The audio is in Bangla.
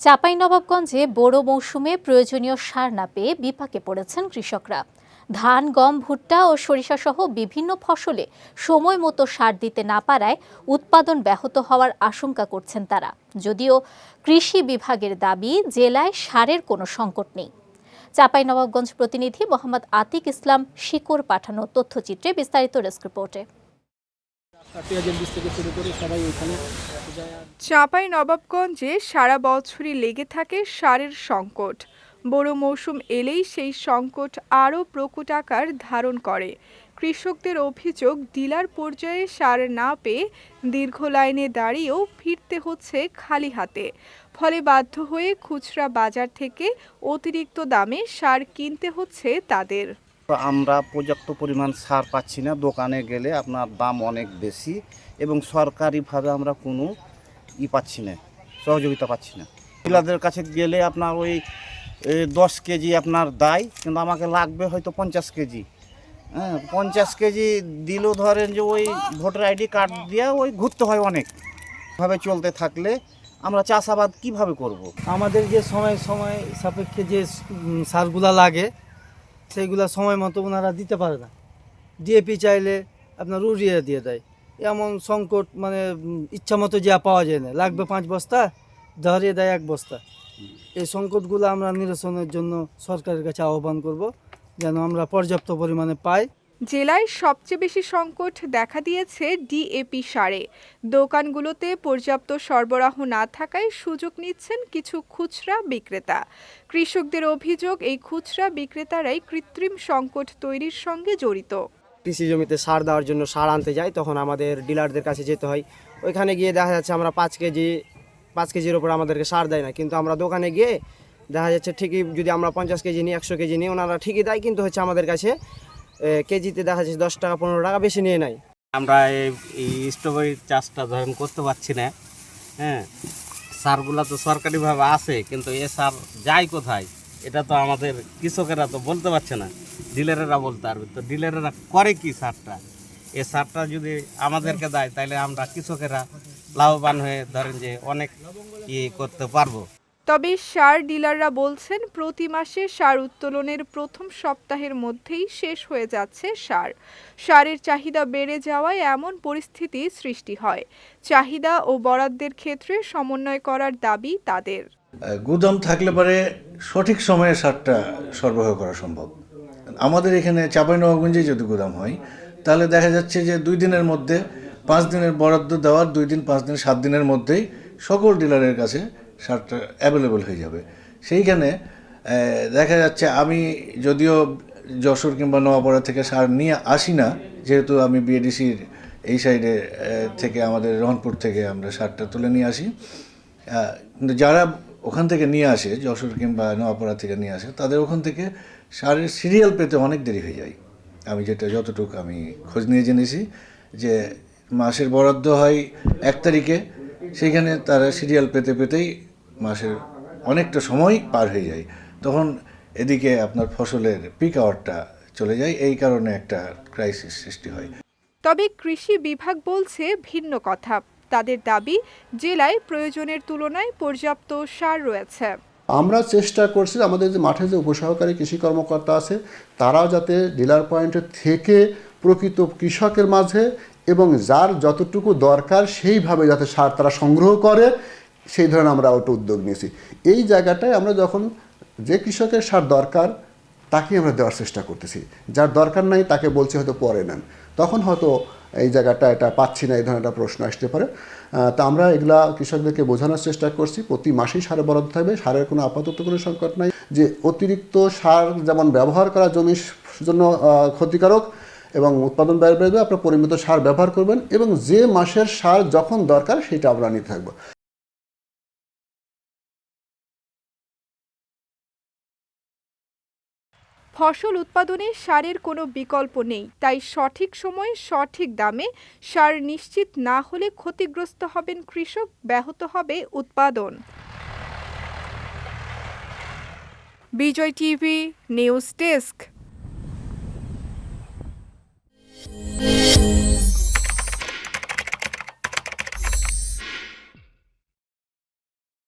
চাঁপাইনবাবগঞ্জে বোরো মৌসুমে প্রয়োজনীয় সার না পেয়ে বিপাকে পড়েছেন কৃষকরা। ধান, গম, ভুট্টা ও সরিষা সহ বিভিন্ন ফসলে সময় মতো সার দিতে না পারায় উৎপাদন ব্যাহত হওয়ার আশঙ্কা করছেন তারা। যদিও কৃষি বিভাগের দাবি, জেলায় সারের কোনো সংকট নেই। চাঁপাইনবাবগঞ্জ প্রতিনিধি মোহাম্মদ আতিক ইসলাম শিকর পাঠানো তথ্যচিত্রে বিস্তারিত ডেস্ক রিপোর্টে। চাঁপাই নবাবগঞ্জে সারা বছরই লেগে থাকে সারের সংকট। বড় মৌসুম এলেই সেই সংকট আরও প্রকট আকার ধারণ করে। কৃষকদের অভিযোগ, ডিলার পর্যায়ে সার না পেয়ে দীর্ঘ লাইনে দাঁড়িয়েও ফিরতে হচ্ছে খালি হাতে। ফলে বাধ্য হয়ে খুচরা বাজার থেকে অতিরিক্ত দামে সার কিনতে হচ্ছে তাদের। আমরা পর্যাপ্ত পরিমাণ সার পাচ্ছি না। দোকানে গেলে আপনার দাম অনেক বেশি। এবং সরকারিভাবে আমরা কোনো ই পাচ্ছি না, সহযোগিতা পাচ্ছি না। মহিলাদের কাছে গেলে আপনার ওই দশ কেজি আপনার দায়, কিন্তু আমাকে লাগবে হয়তো পঞ্চাশ কেজি। হ্যাঁ পঞ্চাশ কেজি দিলেও ধরেন যে ওই ভোটার আইডি কার্ড দিয়ে ওই ঘুরতে হয় অনেক। ভাবে চলতে থাকলে আমরা চাষাবাদ কীভাবে করব। আমাদের যে সময় সময় সাপেক্ষে যে সারগুলা লাগে, সেইগুলা সময় মতো ওনারা দিতে পারে না। ডিএপি চাইলে আপনার উড়িয়ে দিয়ে দেয়। এমন সংকট মানে ইচ্ছা মতো যা পাওয়া যায় না। লাগবে পাঁচ বস্তা, ধরিয়ে দেয় এক বস্তা। এই সংকটগুলো আমরা নিরসনের জন্য সরকারের কাছে আহ্বান করব, যেন আমরা পর্যাপ্ত পরিমাণে পাই। জেলায় সবচেয়ে বেশি সংকট দেখা দিয়েছে ডিএপি সারে। দোকানগুলোতে পর্যাপ্ত সরবরাহ না থাকায় সুযোগ নিচ্ছেন কিছু খুচরা বিক্রেতা। কৃষকদের অভিযোগ, এই খুচরা বিক্রেতারাই কৃত্রিম সংকট তৈরির সঙ্গে জড়িত। কৃষি জমিতে সার দেওয়ার জন্য সার আনতে যাই, তখন আমাদের ডিলারদের কাছে যেতে হয়। ওইখানে গিয়ে দেখা যাচ্ছে আমরা পাঁচ কেজি, পাঁচ কেজির ওপর আমাদেরকে সার দেয় না। কিন্তু আমরা দোকানে গিয়ে দেখা যাচ্ছে ঠিকই যদি আমরা পঞ্চাশ কেজি নিই, একশো কেজি নিই, ওনারা ঠিকই দেয়, কিন্তু হচ্ছে আমাদের কাছে কেজিতে দেখা যাচ্ছে দশ টাকা, পনেরো টাকা বেশি নিয়ে নেয়। আমরা এই স্ট্রবেরির চাষটা ধরেন করতে পারছি না হ্যাঁ? সারগুলো তো সরকারিভাবে আছে, কিন্তু এ সার যায় কোথায়? এটা তো আমাদের কৃষকেরা তো বলতে পারছে না। ডিলারেরা বলতে পারবে। তো ডিলারেরা করে কি সারটা? এ সারটা যদি আমাদেরকে দেয় তাহলে আমরা কৃষকেরা লাভবান হয়ে ধরেন যে অনেক ইয়ে করতে পারব। তবে সার ডিলাররা বলছেন প্রতি মাসে সার উত্তোলনের প্রথম সপ্তাহের মধ্যেই শেষ হয়ে যাচ্ছে সার। সারের চাহিদা বেড়ে যাওয়ায় এমন পরিস্থিতি সৃষ্টি হয়। চাহিদা ও বরাদ্দের ক্ষেত্রে সমন্বয় করার দাবি তাদের। গুদাম থাকলে পরে সঠিক সময়ে সারটা সরবরাহ করা সম্ভব। আমাদের এখানে চাঁপাইনবাবগঞ্জে যদি গুদাম হয়, তাহলে দেখা যাচ্ছে যে দুই দিনের মধ্যে পাঁচ দিনের বরাদ্দ দেওয়ার দুই দিন, পাঁচ দিন, সাত দিনের মধ্যেই সকল ডিলারের কাছে সারটা অ্যাভেলেবল হয়ে যাবে। সেইখানে দেখা যাচ্ছে আমি যদিও যশোর কিংবা নোয়াপাড়া থেকে সার নিয়ে আসি না, যেহেতু আমি বিএডিসির এই সাইডে থেকে আমাদের রহনপুর থেকে আমরা সারটা তুলে নিয়ে আসি। কিন্তু যারা ওখান থেকে নিয়ে আসে, যশোর কিংবা নোয়াপাড়া থেকে নিয়ে আসে, তাদের ওখান থেকে সারের সিরিয়াল পেতে অনেক দেরি হয়ে যায়। আমি যেটা যতটুকু আমি খোঁজ নিয়ে জেনেছি যে মাসের বরাদ্দ হয় এক তারিখে, সেইখানে তারা সিরিয়াল পেতে পেতেই মাসের অনেকটা সময় পার হয়ে যায়। তখন এদিকে আপনার ফসলের পিক আওয়ারটা চলে যায়, এই কারণে একটা ক্রাইসিস সৃষ্টি হয়। তবে কৃষি বিভাগ বলছে ভিন্ন কথা। তাদের দাবি, জেলায় প্রয়োজনের তুলনায় পর্যাপ্ত সার রয়েছে। আমরা চেষ্টা করছি আমাদের যে মাঠে যে উপসহকারী কৃষি কর্মকর্তা আছে, তারাও যাতে ডিলার পয়েন্টে থেকে প্রকৃত কৃষকের মাঝে এবং যার যতটুকু দরকার সেইভাবে যাতে সার তারা সংগ্রহ করে, সেই ধরনের আমরা ওটা উদ্যোগ নিয়েছি। এই জায়গাটায় আমরা যখন যে কৃষকের সার দরকার তাকে আমরা দেওয়ার চেষ্টা করতেছি। যার দরকার নাই, তাকে বলছি হয়তো পরে নেন। তখন হয়তো এই জায়গাটা এটা পাচ্ছি না, এই ধরনের একটা প্রশ্ন আসতে পারে। তা আমরা এগুলা কৃষকদেরকে বোঝানোর চেষ্টা করছি। প্রতি মাসেই সার বরাদ্দ থাকবে। সারের কোনো আপাতত কোনো সংকট নাই। যে অতিরিক্ত সার যেমন ব্যবহার করা জমির জন্য ক্ষতিকারক এবং উৎপাদন ব্যয় বেড়ে আপনার পরিমিত সার ব্যবহার করবেন এবং যে মাসের সার যখন দরকার, সেটা আমরা নিতে থাকব। ফসল উৎপাদনে সারের কোনো বিকল্প নেই, তাই সঠিক সময়ে সঠিক দামে সার নিশ্চিত না হলে ক্ষতিগ্রস্ত হবেন কৃষক, ব্যাহত হবে উৎপাদন। Bijoy TV, news desk.